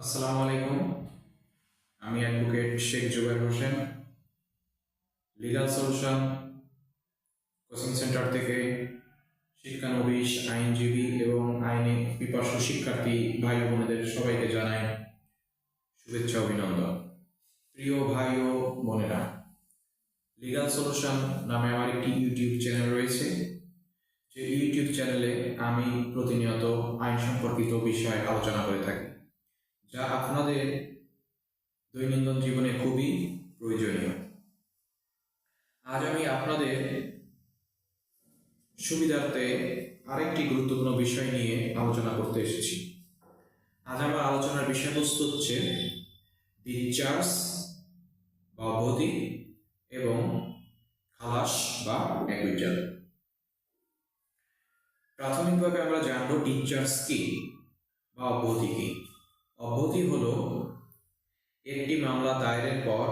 আসসালামু আলাইকুম। আমি advocate Sheikh Zubair Hossain legal solution coaching centre থেকে শিক্ষানবিশ, আইনজীবী এবং আইনে পিপাসু শিক্ষার্থী ভাই বোনেদের সবাইকে জানাই শুভেচ্ছা অভিনন্দন। প্রিয় ভাই ও বোনেরা লিগাল সলিউশন নামে আমার একটি ইউটিউব চ্যানেল রয়েছে। যে ইউটিউব চ্যানেলে আমি প্রতিনিয়ত আইন সম্পর্কিত বিষয়ে আলোচনা করে থাকি। যা আপনাদের দৈনন্দিন জীবনে খুবই প্রয়োজনীয়। আজ আমি আপনাদের সুবিধার্থে আরেকটি গুরুত্বপূর্ণ বিষয় নিয়ে আলোচনা করতে এসেছি। আজ আমার আলোচনার বিষয়বস্তু হচ্ছে ডিসচার্জ বা অবধি এবং খালাস বা অ্যাকুইটাল প্রাথমিকভাবে আমরা জানব ডিসচার্জ কি বা অবধি কি। অবধি হল, একটি মামলা দায়েরের পর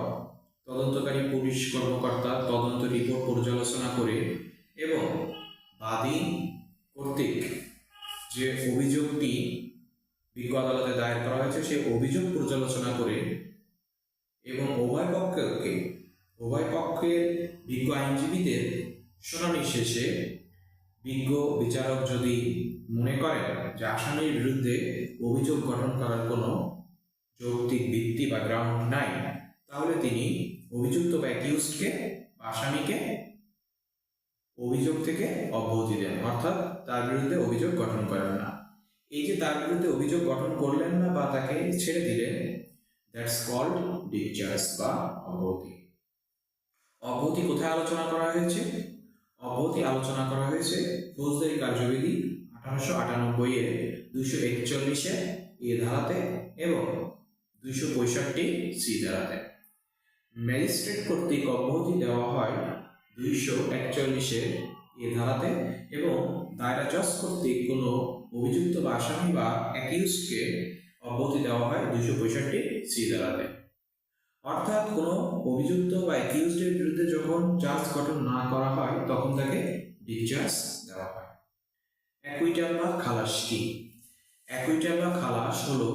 তদন্তকারী পুলিশ কর্মকর্তা তদন্ত রিপোর্ট পর্যালোচনা করে এবং বাদী কর্তৃক যে অভিযোগটি বিজ্ঞ আদালতে দায়ের করা হয়েছে, সেই অভিযোগ পর্যালোচনা করে এবং উভয় পক্ষকে, উভয় পক্ষের বিজ্ঞ আইনজীবীদের শুনানি শেষে বিজ্ঞ বিচারক যদি মনে করেন যে আসামির বিরুদ্ধে অভিযোগ গঠন করার কোনো যৌক্তিক ভিত্তি বা গ্রাউন্ড নাই, তাহলে তিনি অভিযুক্ত বা অ্যাকিউজকে বা আসামিকে অভিযোগ থেকে অব্যাহতি দেন, অর্থাৎ তার বিরুদ্ধে অভিযোগ গঠন করেন না। এই যে তার বিরুদ্ধে অভিযোগ গঠন করলেন না বা তাকে ছেড়ে দিলেন দ্যাটস কল্ড ডিসচার্জ বা অব্যাহতি। অব্যাহতি কোথায় আলোচনা করা হয়েছে? অব্যাহতি আলোচনা করা হয়েছে ফৌজদারি কার্যবিধি আঠারোশো আটানব্বই এর দুইশো একচল্লিশে এ ধারাতে এবং দুইশো পঁয়ষট্টি সি ধারাতে। ম্যাজিস্ট্রেট কর্তৃক অব্যাহতি দেওয়া হয় দুইশো একচল্লিশের এ ধারাতে এবং দায়রা জজ কর্তৃক কোনো অভিযুক্ত বা আসামি বা অ্যাকিউজকে অব্যাহতি দেওয়া হয় দুইশো পঁয়ষট্টি সি ধারাতে। অর্থাৎ কোনো অভিযুক্ত বা অ্যাকিউজডের বিরুদ্ধে যখন চার্জ গঠন না করা হয়, তখন তাকে ডিসচার্জ দেওয়া হয়। অ্যাকুইটাল বা খালাস কি অ্যাকুইটাল বা খালাস হলো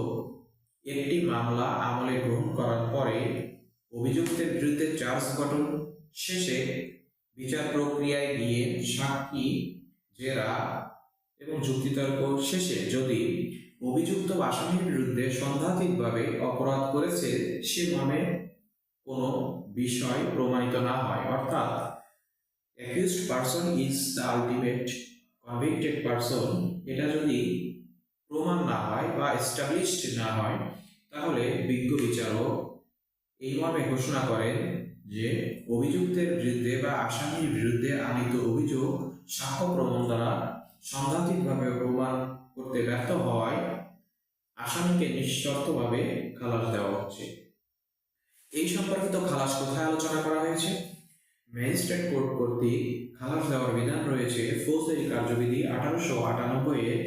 একটি মামলা আমলে গ্রহণ করার পরে অভিযুক্তের বিরুদ্ধে চার্জ গঠন, শেষে বিচার প্রক্রিয়ায় গিয়ে সাক্ষী, জেরা এবং যুক্তিতর্ক শেষে যদি অভিযুক্ত আসামির বিরুদ্ধে সন্দেহাতীতভাবে অপরাধ করেছে, সে মর্মে কোনো বিষয় প্রমাণিত না হয়। অর্থাৎ accused person is the ultimate convicted person এটা যদি প্রমাণ না হয় বা এস্টাবলিশড না হয়, তাহলে বিজ্ঞ বিচারক এই মর্মে ঘোষণা করেন যে অভিযুক্তের বিরুদ্ধে বা আসামির বিরুদ্ধে আনিত অভিযোগ সাক্ষ্য প্রমাণ দ্বারা সন্দেহাতীতভাবে প্রমাণ করতে ব্যর্থ হওয়ায় আসামিকে নিঃশর্তভাবে খালাস দেওয়া হচ্ছে। এই সম্পর্কিত খালাস কোথায় আলোচনা করা হয়েছে? ম্যাজিস্ট্রেট কোর্ট কর্তৃক খালাস দেওয়ার বিধান রয়েছে ফৌজদারি কার্যবিধি আঠারোশো আটানব্বই এর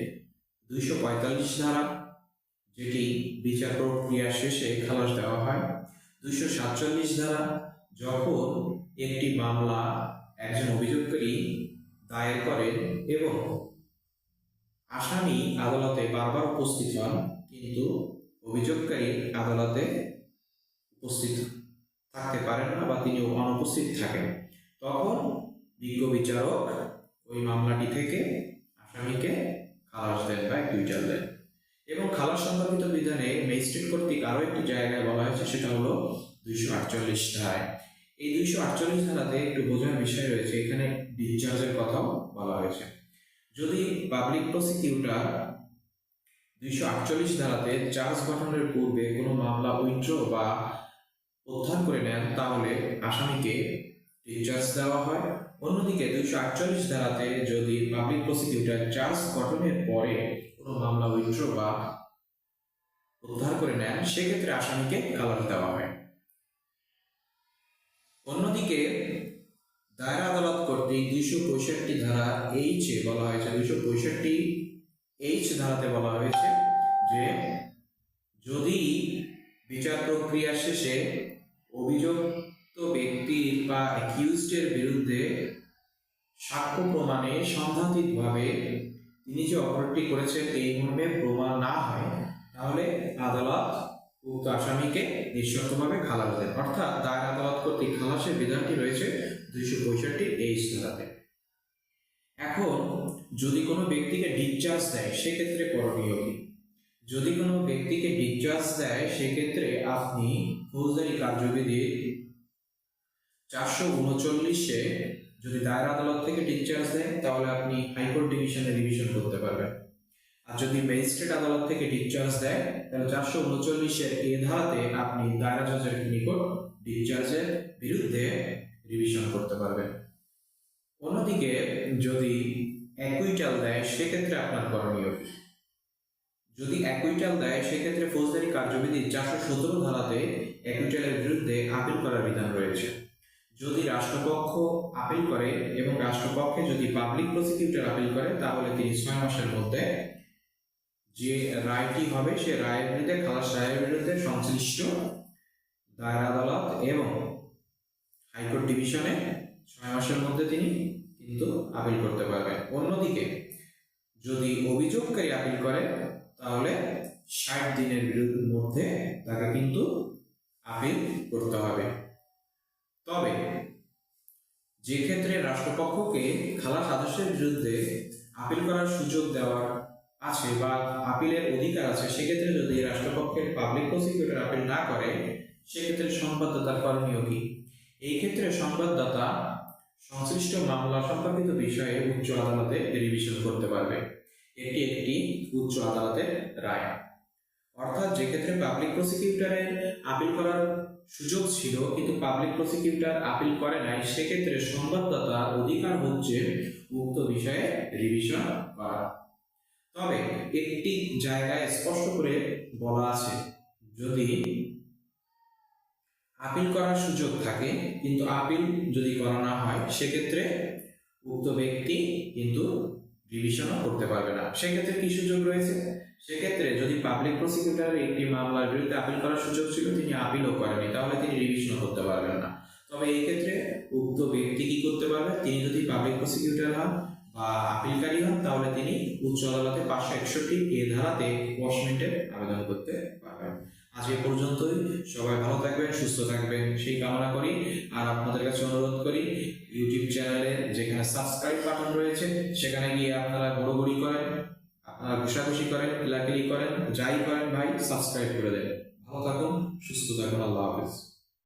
দুইশো পঁয়তাল্লিশ ধারা, যেটি বিচার প্রক্রিয়া শেষে খালাস দেওয়া হয়। দুইশো সাতচল্লিশ ধারা, যখন একটি মামলা একজন অভিযোগকারী দায়ের করেন এবং আসামি আদালতে বারবার উপস্থিত হন, কিন্তু অভিযোগকারী আদালতে উপস্থিত থাকতে পারেন না বা তিনি অনুপস্থিত থাকেন। তখন বিজ্ঞ বিচারক ওই মামলাটি থেকে আসামিকে খালাস দেন বা টুইটার দেন। এবং খালাস সম্পর্কিত বিধানে ম্যাজিস্ট্রেট কর্তৃক আরও একটি জায়গায় বলা হয়েছে, সেটা হলো দুইশো আটচল্লিশ ধারায়। এই দুইশো আটচল্লিশ ধারাতে একটু বোঝার বিষয় রয়েছে, এখানে ডিসচার্জের কথাও বলা হয়েছে। যদি পাবলিক প্রসিকিউটর দুইশো আটচল্লিশ ধারাতে চার্জ গঠনের পূর্বে কোনো মামলা উইথড্র বা উদ্ধার করে নেন, তাহলে আসামিকে ডিসচার্জ দেওয়া হয়। অন্যদিকে দুইশো আটচল্লিশ ধারাতে যদি পাবলিক প্রসিকিউটর চার্জ গঠনের পরে কোনো মামলা উইথড্র বা উদ্ধার করে নেন, সেক্ষেত্রে আসামিকে খালাস দেওয়া হয়। অন্যদিকে দায়রা আদালত কর্তৃক দুইশো পঁয়ষট্টি ধারা এইচ এ বলা হয়েছে, দুইশো পঁয়ষট্টি এইচ ধারাতে বলা হয়েছে যে যদি বিচার প্রক্রিয়া শেষে অভিযুক্ত ব্যক্তির বা অ্যাকিউজডের বিরুদ্ধে সাক্ষ্য প্রমাণে সন্দেহাতীতভাবে তিনি যে অপরাধটি করেছেন এই মর্মে প্রমাণ না হয়, তাহলে আদালত উক্ত আসামিকে নিঃশর্তভাবে খালাস দেন। অর্থাৎ দায়ের আদালত কর্তৃক খালাসের বিধানটি রয়েছে দুইশো পঁয়ষট্টি এই ধারাতে। এখন, যদি কোনো ব্যক্তিকে ডিসচার্জ দেয়, সেক্ষেত্রে করণীয় যদি কোনো ব্যক্তিকে ডিসচার্জ দেয়, সেক্ষেত্রে আপনি ফৌজদারি কার্যবিধি চারশো উনচল্লিশে যদি দায়ের আদালত থেকে ডিসচার্জ দেয়, তাহলে আপনি হাইকোর্ট ডিভিশনে রিভিশন করতে পারবেন। আর যদি ম্যাজিস্ট্রেট আদালত থেকে ডিসচার্জ দেয়, তাহলে চারশো উনচল্লিশের এ ধারাতে আপনি দায়রা জজের নিকট ডিসচার্জের বিরুদ্ধে রিভিশন করতে পারবেন। অন্যদিকে যদি অ্যাকুইটাল দেয়, সেক্ষেত্রে আপনার করণীয় যদি অ্যাকুইটাল দেয়, সেক্ষেত্রে ফৌজদারি কার্যবিধি চারশো সতেরো ধারাতে অ্যাকুইটালের বিরুদ্ধে আপিল করার বিধান রয়েছে। যদি রাষ্ট্রপক্ষ আপিল করে এবং রাষ্ট্রপক্ষে যদি পাবলিক প্রসিকিউটর আপিল করে, তাহলে তিনি ছয় মাসের মধ্যে যে রায়টি হবে, সে রায়ের বিরুদ্ধে, খালাস রায়ের বিরুদ্ধে সংশ্লিষ্ট দায়ের আদালত এবং হাইকোর্ট ডিভিশনে ছয় মাসের মধ্যে তিনি কিন্তু আপিল করতে পারবেন। অন্যদিকে, যদি অভিযোগকারী আপিল করে তাহলে ষাট দিনের মধ্যে তাকে কিন্তু আপিল করতে হবে। তবে যে ক্ষেত্রে রাষ্ট্রপক্ষকে খালাস আদেশের বিরুদ্ধে আপিল করার সুযোগ দেওয়ার আছে বা আপিলের অধিকার আছে, সেক্ষেত্রে যদি রাষ্ট্রপক্ষের পাবলিক প্রসিকিউটর আপিল না করে, সেক্ষেত্রে সংবাদদাতার করণীয় কি? এই ক্ষেত্রে সংবাদদাতা সংশ্লিষ্ট মামলা সম্পর্কিত বিষয়ে উচ্চ আদালতে রিভিশন করতে পারবে। এটি একটি উচ্চ আদালতের রায়। অর্থাৎ যে ক্ষেত্রে পাবলিক প্রসিকিউটরের আপিল করার সুযোগ ছিল, কিন্তু পাবলিক প্রসিকিউটর আপিল করে নাই, সেক্ষেত্রে সংবাদদাতার অধিকার হচ্ছে উক্ত বিষয়ে রিভিশন করা। তবে একটি জায়গায় স্পষ্ট করে বলা আছে, যদি আপিল করার সুযোগ থাকে, কিন্তু আপিল যদি করা না হয়, সেক্ষেত্রে উক্ত ব্যক্তি কিন্তু রিভিশনও করতে পারবে না। সেক্ষেত্রে কি সুযোগ রয়েছে? সেক্ষেত্রে যদি পাবলিক প্রসিকিউটরের একটি মামলার বিরুদ্ধে আপিল করার সুযোগ ছিল, তিনি আপিলও করেনি তাহলে তিনি রিভিশনও করতে পারবেন না। তবে এই ক্ষেত্রে উক্ত ব্যক্তি কি করতে পারবে? তিনি যদি পাবলিক প্রসিকিউটর হন বা আপিলকারী হন, তাহলে তিনি উচ্চ আদালতে পাঁচশো একষট্টি এ ধারাতে ওয়াশমেন্টের আবেদন করতে পারবেন আজ পর্যন্তই। সবাই ভালো থাকবেন, সুস্থ থাকবেন, সেই কামনা করি। আর আপনাদের কাছে অনুরোধ করি ইউটিউব চ্যানেলে যেখানে সাবস্ক্রাইব বাটন রয়েছে, সেখানে গিয়ে আপনারা গড়গড়ি করেন, আপনারা ঘুষাঘুষি করেন কিলাকিলি করেন, যাই করেন ভাই সাবস্ক্রাইব করে দেন। ভালো থাকুন, সুস্থ থাকুন, আল্লাহ হাফিজ।